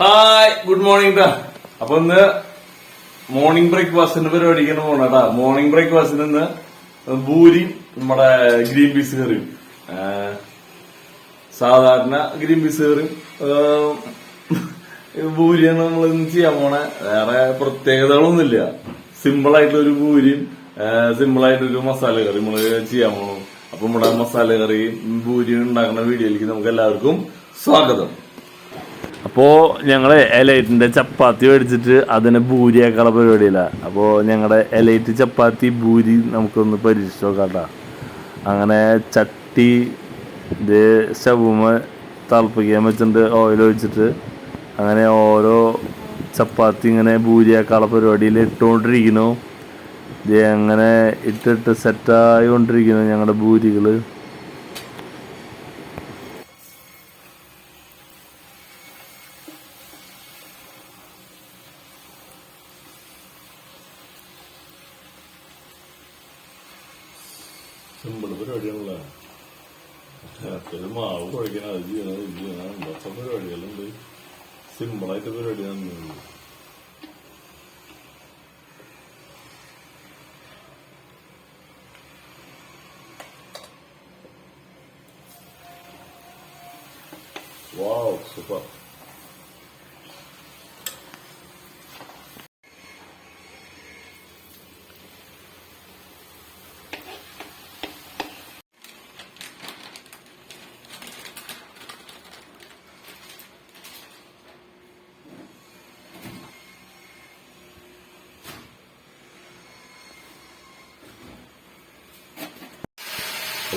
Hi good morning ടാ അപ്പൊ ഇന്ന് മോർണിംഗ് ബ്രേക്ക്ഫാസ്റ്റിന്റെ പരിപാടിക്കാണ് പോണേട്ടാ മോർണിംഗ് ബ്രേക്ക്ഫാസ്റ്റിന് ഇന്ന് ഭൂരി നമ്മുടെ ഗ്രീൻ പീസ് കറിയും. സാധാരണ ഗ്രീൻ പീസ് കറിയും. ഭൂരിയാണ് നമ്മൾ ഇന്ന് ചെയ്യാൻ പോണേ. വേറെ പ്രത്യേകതകളൊന്നുമില്ല. സിമ്പിൾ ആയിട്ടുള്ള ഒരു ഭൂരിയും സിമ്പിൾ ആയിട്ടൊരു മസാല കറി നമ്മൾ ചെയ്യാൻ പോണു. അപ്പൊ നമ്മുടെ മസാല കറി ഭൂരി ഉണ്ടാക്കുന്ന വീഡിയോയിലേക്ക് നമുക്ക് എല്ലാവർക്കും സ്വാഗതം. അപ്പോ ഞങ്ങൾ എലൈറ്റിന്റെ ചപ്പാത്തി മേടിച്ചിട്ട് അതിനെ ഭൂരിയാക്കാനുള്ള പരിപാടിയില്ല. അപ്പോ ഞങ്ങളുടെ എലൈറ്റ് ചപ്പാത്തി ഭൂരി നമുക്കൊന്ന് പരീക്ഷിച്ച് നോക്കാട്ടോ. അങ്ങനെ ചട്ടി ഇത് സ്റ്റവുമ തിളപ്പിക്കാൻ വെച്ചിട്ട് ഓയിൽ ഒഴിച്ചിട്ട്. അങ്ങനെ ഓരോ ചപ്പാത്തി ഇങ്ങനെ ഭൂരിയാക്കാനുള്ള പരിപാടിയിൽ ഇട്ടുകൊണ്ടിരിക്കുന്നു. ഇത് അങ്ങനെ ഇട്ടിട്ട് സെറ്റായി കൊണ്ടിരിക്കുന്നു ഞങ്ങളുടെ ഭൂരികൾ. സിമ്പിൾ. പരിപാടിയാണല്ലോ മറ്റൊരു മാവ് കുഴക്കണം അത് ചെയ്യണം ഇത് ചെയ്യണം എന്തൊക്കെ പരിപാടികളുണ്ട് സിമ്പിളായിട്ട് പരിപാടിയാണ് വാവ് സൂപ്പർ.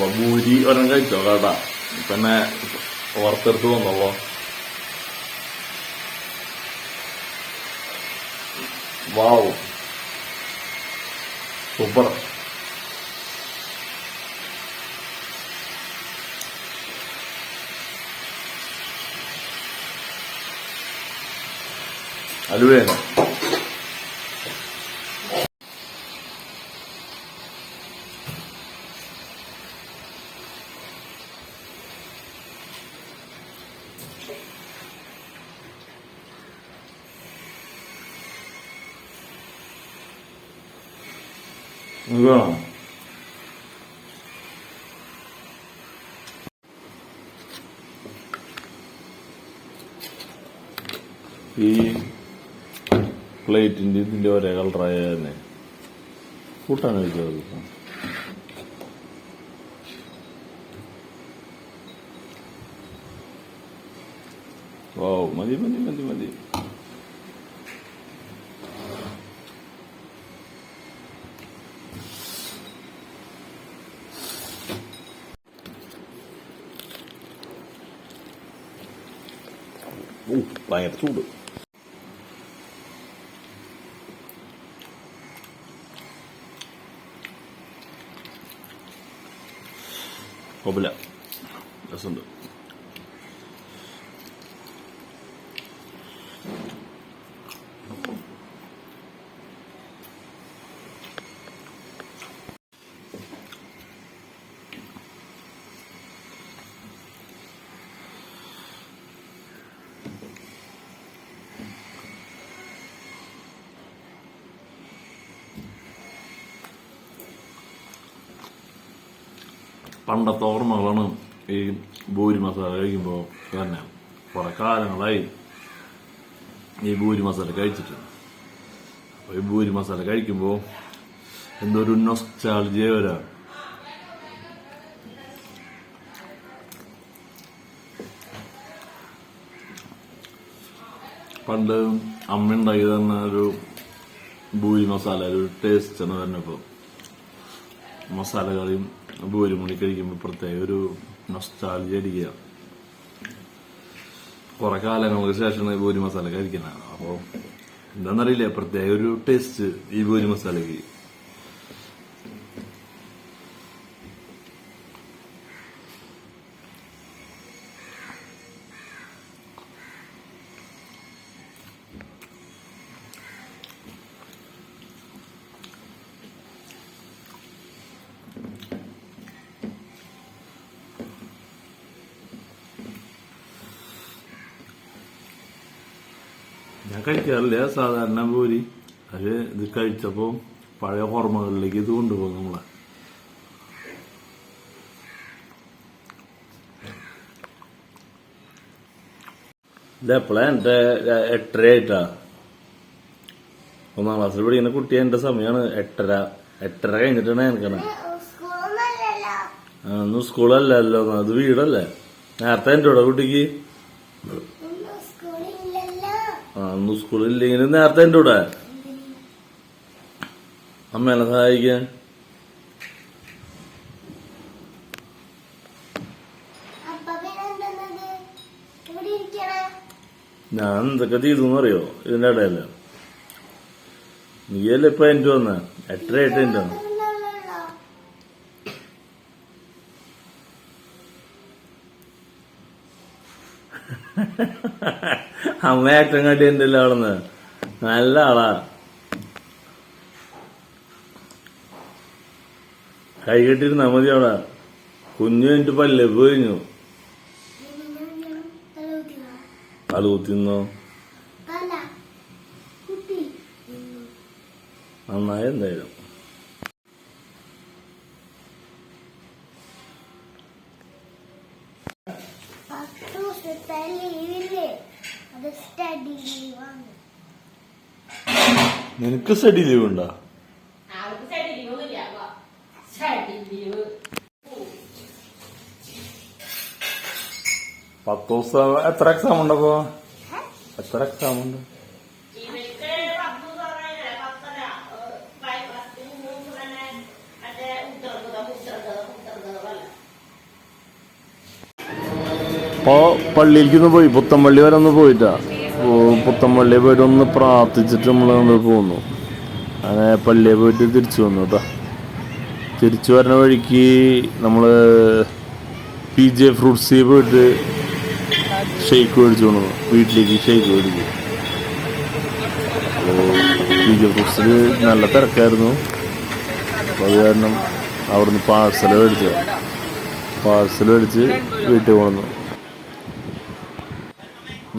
അപ്പൊ ഭൂരി ഒരെണ്ണം കഴിച്ചോ? കേട്ടാ പിന്നെ ഓർത്തെടുത്ത് വന്നോളോ. വാവ്. സൂപ്പർ. അലുവേനോ ഇത് വേണോ ഈ പ്ലേറ്റിന്റെ ഇതിന്റെ ഒരേ കളറായ തന്നെ. കൂട്ടാൻ കഴിച്ചത് ഓ മതി മതി മതി മതി. ഓ ഭയങ്കര ചൂട് കുഴപ്പമില്ല രസമുണ്ട് പണ്ടത്തെ ഓർമ്മകളാണ് ഈ ഭൂരി മസാല കഴിക്കുമ്പോൾ തന്നെ. കുറെ കാലങ്ങളായി ഈ ഭൂരി മസാല കഴിച്ചിട്ട് അപ്പോൾ ഈ ഭൂരി മസാല കഴിക്കുമ്പോൾ എന്തോ ഒരു നൊസ്റ്റാൾജിയ പണ്ട് അമ്മ ഉണ്ടാക്കി തന്ന ഒരു ഭൂരി മസാല ഒരു ടേസ്റ്റ് തന്നെ പറഞ്ഞപ്പോൾ മസാല കറിയും ഭൂരി മണി കഴിക്കുമ്പോൾ പ്രത്യേക ഒരു നൊസ്റ്റാൾജി കുറെ കാലങ്ങൾക്ക് ശേഷമാണ് ഭൂരി മസാല കഴിക്കുന്നത് അപ്പോൾ എന്താണെന്നറിയില്ല പ്രത്യേക ഒരു ടേസ്റ്റ് ഈ ഭൂരി മസാലയ്ക്ക് കഴിക്കാറില്ല. സാധാരണ പൂരി. അത് ഇത് കഴിച്ചപ്പോ പഴയ ഓർമ്മകളിലേക്ക് ഇത് കൊണ്ടുപോകും നമ്മളെ. ഇതെപ്പളെ എന്റെ എട്ടര ആയിട്ടാ. ഒന്നാം ക്ലാസ്സിൽ പഠിക്കുന്ന കുട്ടി എന്റെ സമയമാണ് എട്ടര. എട്ടര കഴിഞ്ഞിട്ടാണ് എനിക്കണേ. ഒന്നും സ്കൂളല്ലല്ലോ. അത് വീടല്ലേ? നേരത്തെ എന്റെ കൂടെ കുട്ടിക്ക്. ഇന്ന് സ്കൂളിൽ ഇല്ലെങ്കിലും നേരത്തെ എന്റെ കൂടെ. അമ്മേനെ സഹായിക്കാൻ പിന്നെ എന്തെന്നത്? ഇവിടെ ഞാൻ എന്തൊക്കെ ചെയ്തു അറിയോ? ഇതിന്റെ ഇടയിൽ. നീയല്ലേ ഇപ്പൊ എന്റെ വന്ന? എട്ടര എട്ട് എന്റെ വന്ന. അമ്മ ഏറ്റവും കാട്ടി എന്റെ ആളെന്ന് നല്ല ആളാ. കൈ കെട്ടിരുന്നാ മതി അവിടെ. കുഞ്ഞു എന്റെ പല്ല് കഴിഞ്ഞു? അത് കുത്തിന്നോ? തല നന്നായി എന്തായാലും. പത്ത് ദിവസത്തെ ലീവില്ലേ അത് സ്റ്റഡി ലീവാണ് നിനക്ക് സ്റ്റഡി ലീവ് ഉണ്ടോ? പത്ത് ദിവസം എത്ര എക്സാം ഉണ്ടപ്പോ എത്ര എക്സാം ഉണ്ട്? ഇപ്പോ പള്ളിയിലേക്ക് ഒന്ന് പോയി. പുത്തമ്പള്ളി വരെ ഒന്ന് പോയിട്ടാ. പുത്തമ്പള്ളി പോയിട്ട് ഒന്ന് പ്രാർത്ഥിച്ചിട്ട് നമ്മൾ അങ്ങോട്ട് പോന്നു. അങ്ങനെ പള്ളിയിൽ പോയിട്ട് തിരിച്ചു വന്നു കേട്ടോ തിരിച്ചു വരുന്ന വഴിക്ക് നമ്മൾ പി ജെ ഫ്രൂട്ട്സി പോയിട്ട് ഷെയ്ക്ക് മേടിച്ചു കൊണ്ടു വീട്ടിലേക്ക് ഷെയ്ക്ക് മേടിച്ചു. അപ്പോൾ പി ജെ ഫ്രൂട്ട്സിൽ നല്ല തിരക്കായിരുന്നു. അപ്പോൾ അത് കാരണം അവിടുന്ന് പാഴ്സൽ മേടിച്ചു പാഴ്സൽ മേടിച്ച് വീട്ടിൽ കൊണ്ടു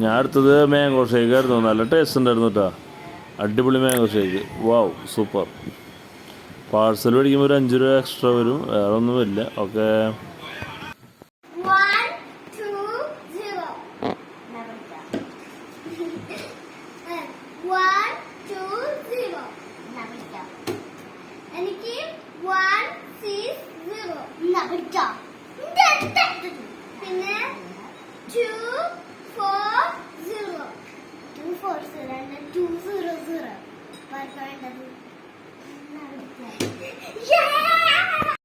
ഞാൻ അടുത്തത് മാംഗോ ഷേക്ക് ആയിരുന്നു. നല്ല ടേസ്റ്റ് ഉണ്ടായിരുന്നു കേട്ടോ അടിപൊളി mango shake wow super parcel മേടിക്കുമ്പോൾ ഒരു അഞ്ച് രൂപ എക്സ്ട്രാ വരും. വേറെ ഒന്നും വരില്ല ഓക്കെ. എനിക്ക്. പിന്നെ two, four, Yeah!